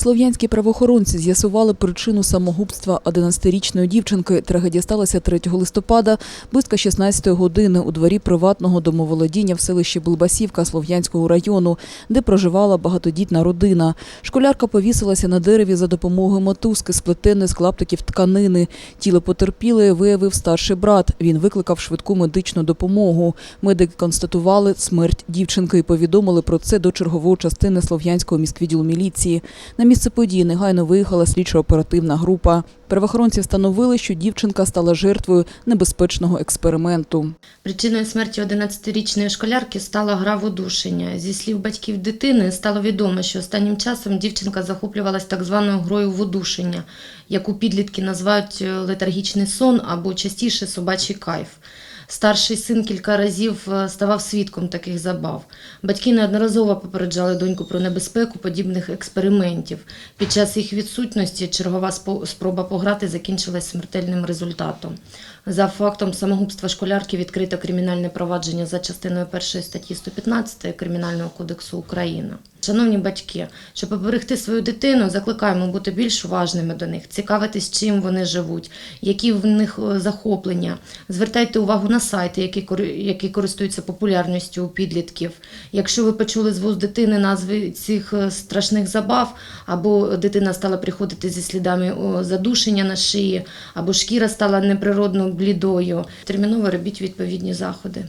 Слов'янські правоохоронці з'ясували причину самогубства 11-річної дівчинки. Трагедія сталася 3 листопада, близько 16 години у дворі приватного домоволодіння в селищі Билбасівка Слов'янського району, де проживала багатодітна родина. Школярка повісилася на дереві за допомогою мотузки, сплетеної з клаптиків тканини. Тіло потерпілої виявив старший брат. Він викликав швидку медичну допомогу. Медики констатували смерть дівчинки і повідомили про це до чергової частини Слов'янського міськвідділу міліції. На місце події негайно виїхала слідчо-оперативна група. Правоохоронці встановили, що дівчинка стала жертвою небезпечного експерименту. Причиною смерті 11-річної школярки стала гра в удушення. Зі слів батьків дитини стало відомо, що останнім часом дівчинка захоплювалась так званою грою в удушення, яку підлітки називають е, летаргічний сон або частіше собачий кайф. Старший син кілька разів е, ставав свідком таких забав. Батьки неодноразово попереджали доньку про небезпеку подібних експериментів. Під час їх відсутності чергова спроба пограти закінчилась смертельним результатом. За фактом самогубства школярки відкрито кримінальне провадження за частиною 1 статті 115 Кримінального кодексу України. Шановні батьки, щоб поберегти свою дитину, закликаємо бути більш уважними до них, цікавитись, чим вони живуть, які в них е, захоплення. Звертайте увагу на сайти, які, які користуються популярністю у підлітків. Якщо ви почули з вуст дитини назви цих е, страшних забав, або дитина стала приходити зі слідами задушення на шиї, або шкіра стала неприродно блідою, терміново робіть відповідні заходи.